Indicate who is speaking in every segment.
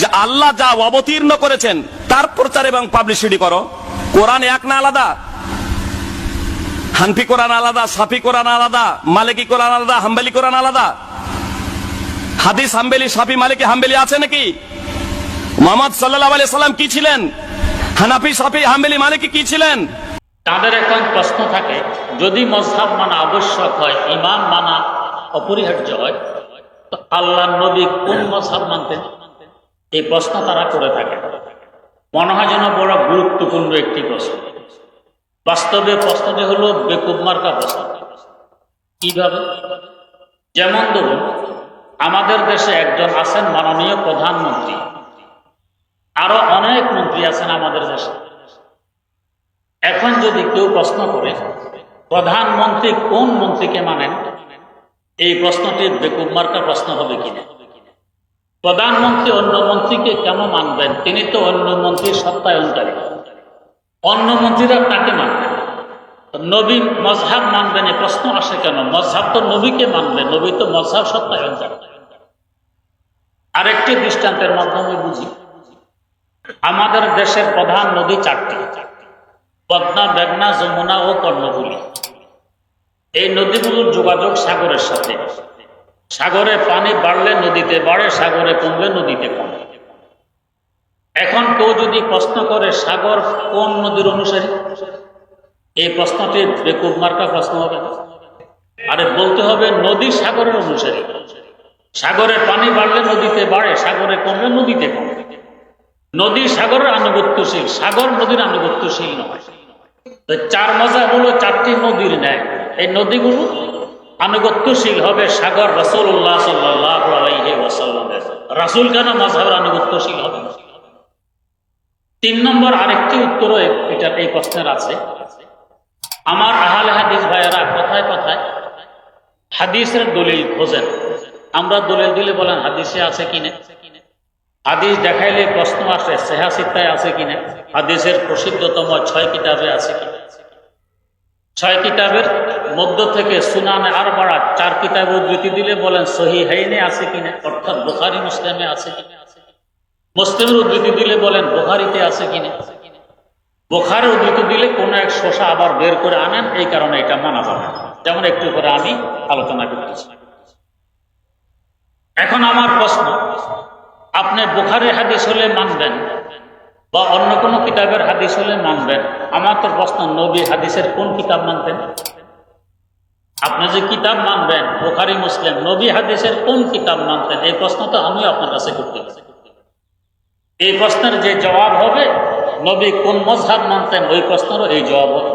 Speaker 1: যে আল্লাহ যা অবতীর্ণ করেছেন, তার প্রচার এবং পাবলিসিটি করো। কোরআন এক না আলাদা। হানফি কোরআন আলাদা, সাফি কোরআন আলাদা, মালিকি কোরআন আলাদা, হাম্বেলি কোরআন আলাদা। হাদিস হাম্বেলি, সাফি মালিকি হাম্বেলি আছে নাকি? মোহাম্মদ সাল্লাহ আলি সাল্লাম কি ছিলেন? হানাফি, সাফি, হাম্বেলি মালিকি কি ছিলেন?
Speaker 2: তাদের এখন প্রশ্ন থাকে, যদি মজহাব মানা আবশ্যক হয়, ইমাম মানা অপরিহার্য হয়, তো আল্লাহ নবী কোন মজহাব মানতেন? এই প্রশ্ন তারা করে থাকে। মনে হয় যেন বড় গুরুত্বপূর্ণ একটি প্রশ্ন। বাস্তবে প্রশ্নটি হলো বেকুব মার্কা প্রশ্ন। কীভাবে? যেমন ধরুন, আমাদের দেশে একজন আছেন মাননীয় প্রধানমন্ত্রী। আরও অনেক মন্ত্রী আছেন আমাদের দেশে। এখন যদি কেউ প্রশ্ন করে, প্রধানমন্ত্রী কোন মন্ত্রীকে মানেন? এই প্রশ্নটি বেকুব মার্কা প্রশ্ন হবে কিনা? প্রধানমন্ত্রী, অন্য মন্ত্রীকে কেন মানবেন? তিনি তো অন্য মন্ত্রীর সত্যায়নকারী। অন্য মন্ত্রীরা তাকে মানবেন নবী মজহাব মানবেন, এ প্রশ্ন আসে কেন? মজহাব তো নবীকে মানবে নবী তো মজহাব সত্যায়নকারী। আরেকটি দৃষ্টান্তের মাধ্যমে বুঝি। আমাদের দেশের প্রধান নদী চারটি। পদ্মা মেঘনা যমুনা ও কর্ণফুলী। এই নদীগুলোর যোগাযোগ সাগরের সাথে। সাগরে পানি বাড়লে নদীতে বাড়ে, সাগরে কমলে নদীতে কমে। এখন কেউ যদি প্রশ্ন করে, সাগর কোন নদীর অনুসারী? এই প্রশ্নটি বেকুব মার্কা প্রশ্ন হবে। আরে বলতে হবে, নদী সাগরের অনুসারী। সাগরে পানি বাড়লে নদীতে বাড়ে, সাগরে কমলে নদীতে কমে। নদী সাগরের আনুগত্যশীল, সাগর নদীর আনুগত্যশীল নয়। চার মজা হলো চারটি নদীর ন্যায়। এই নদীগুলো আনুগত্যশীল হবে সাগর রসুল্লাহ সাল্লাহ রাসুল কেন মজাহের আনুগত্যশীল হবে? তিন নম্বর আরেকটি উত্তরও এ- এটার এই প্রশ্নের আছে। আমার আহলে হাদিস ভাইয়েরা কথায় কথায় হাদিসের দলিল খোঁজেন। আমরা দলিল দিলে বলেন, হাদিসে আছে কিনা হাদিস দেখাইলে প্রশ্ন আসে, সেহা সিত্তায় আছে কিনা হাদিসের প্রসিদ্ধতম ছয় কিতাবে আছে কিনা ছয় কিতাবের মধ্য থেকে সুনানে আর বাড়া চার কিতাব উদ্ধৃতি দিলে বলেন, সহি হাইনে আছে কিনা অর্থাৎ বুখারি, মুসলিমে আছে কিনা মুসলিমের উদ্ধৃতি দিলে বলেন, বোখারিতে আছে কিনা বোখারের উদ্ধৃতি দিলে কোনো এক শোষা আবার বের করে আনেন, এই কারণে এটা মানা যাবে। যেমন একটু করে আমি আলোচনা করতেছি এখন আমার প্রশ্ন, আপনি বোখারের হাদিস হলে মানবেন বা অন্য কোনো কিতাবের হাদিস হলে মানবেন। আমার তো প্রশ্ন, নবী হাদিসের কোন কিতাব মানতেন? আপনি যে কিতাব মানবেন, বোখারি, মুসলিম, নবী হাদিসের কোন কিতাব মানতেন? এই প্রশ্ন তো আমি আপনার কাছে করতে এই প্রশ্নের যে জবাব হবে, নবী কোন মজহাব মানতেন, ওই প্রশ্নেরও এই জবাব হবে।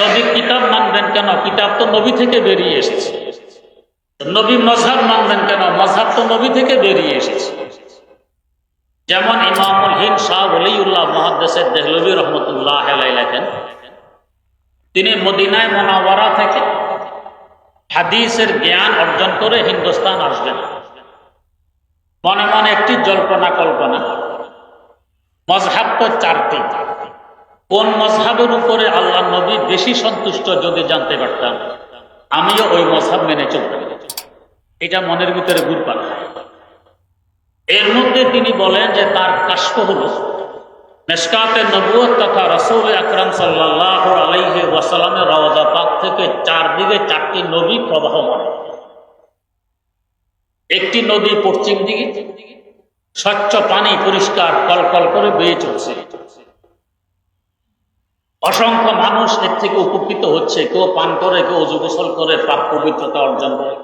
Speaker 2: নবী কিতাব মানবেন কেন? কিতাব তো নবী থেকে বেরিয়ে এসেছে। নবী মজহাব মানবেন কেন? মজহাব তো নবী থেকে বেরিয়ে এসেছে। যেমন ইমামুল হিন শাহ ওলিউল্লাহ মহাদ্দেশের দেহলবী রহমতুল্লাহ লেখেন, তিনি মদিনায় মোনাওয়ারা থেকে হাদিসের জ্ঞান অর্জন করে হিন্দুস্তান আসবেন মনে মনে একটি জল্পনা কল্পনা, মজহাব তো চারটি। কোন মজহাবের উপরে আল্লাহ নবী বেশি সন্তুষ্ট যদি জানতে পারতাম, আমিও ওই মজহাব মেনে চলতাম। এটা মনের ভিতরে ঘুরপাক। এর মধ্যে তিনি বলেন যে তার কাশ্প হল মেসকাতে নবুয়ত তথা রসুল আকরাম সাল্লাহ আলাইহি ওয়াসালামের রওজা পাক থেকে চারদিকে চারটি নবী প্রবাহমান। একটি নদী পশ্চিম দিকে, স্বচ্ছ পানি পরিষ্কার কলকল করে বেয়ে চলছে। অসংখ্য মানুষ এর থেকে উপকৃত হচ্ছে, কেউ পান করে, কেউ অজু করে, পাপ পবিত্রতা অর্জন করে।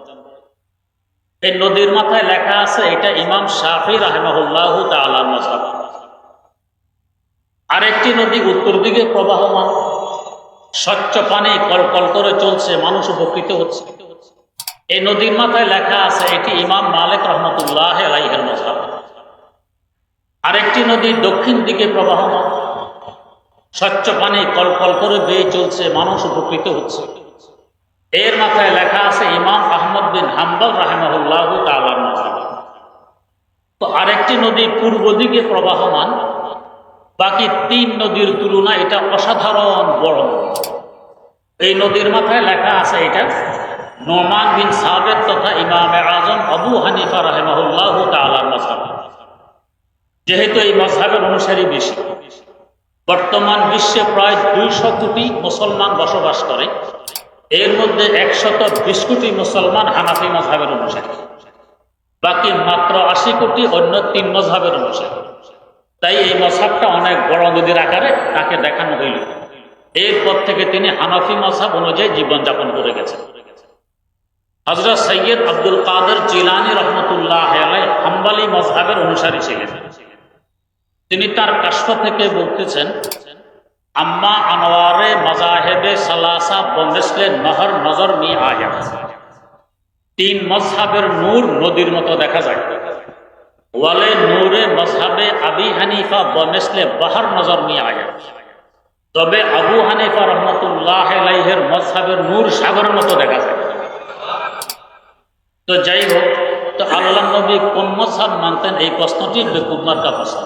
Speaker 2: এই নদীর মাথায় লেখা আছে, এটা ইমাম শাফি রাহমাহুল্লাহ তাআলার মজহাব। আরেকটি নদী উত্তর দিকে প্রবাহমান, স্বচ্ছ পানি কলকল করে চলছে, মানুষ উপকৃত হচ্ছে। এই নদীর মাথায় লেখা আছে, এটি ইমাম মালিক রহমতুল্লাহ আলাইহের মজহাব। আরেকটি নদী দক্ষিণ দিকে প্রবাহমান, স্বচ্ছ পানি কলকল করে বেয়ে চলছে, মানুষ উপকৃত হচ্ছে। এর মাথায় লেখা আছে ইমাম আহমদ বিন হাম্বল রাহেমাহুল্লাহ তালার মজহাব তো আরেকটি নদী পূর্ব দিকে প্রবাহমান, বাকি তিন নদীর তুলনায় এটা অসাধারণ বড় এই নদীর মাথায় লেখা আছে এটা নোমান বিন সাবেদ তথা ইমাম আজম আবু হানিফা রাহেমাহুল্লাহ তালার মজহাব যেহেতু এই মজহাবের অনুসারী বেশি, বর্তমান বিশ্বে প্রায় দুইশো কোটি মুসলমান বসবাস করে। এর মধ্যে একশত বিশ কোটি মুসলমান হানাফি মজহাবের অনুসারী। বাকি মাত্র আশি কোটি অন্য তিন মজহাবের অনুসারী। তাই এই মজহাবটা অনেক বড় নদীর আকারে তাকে দেখানো হইল। এরপর থেকে তিনি হানাফি মজহাব অনুযায়ী জীবনযাপন করে গেছেন। হজরত সৈয়দ আব্দুল কাদের জিলানি রহমতুল্লাহ হাম্বালি মজহাবের অনুসারী ছিলেন। তিনি তার কাষ্ঠ থেকে বলতেছেন আম্মা আনোয়ারে মজাহেবে সালাসা বমেসলে নহর নজর মি আয়া। তিন মজহাবের নূর নদীর মতো দেখা যায়। ওয়ালে নূরে মজহাবে আবি হানিফা বমেসলে বাহার নজর মি আয়া। তবে আবু হানিফা রহমতুল্লাহ আলাইহের মজহাবের নূর সাগরের মতো দেখা যায়। তো যাই হোক, তো আল্লাহ নবী কোন মজহাব মানতেন এই প্রশ্নটি বেকুমার কা প্রশ্ন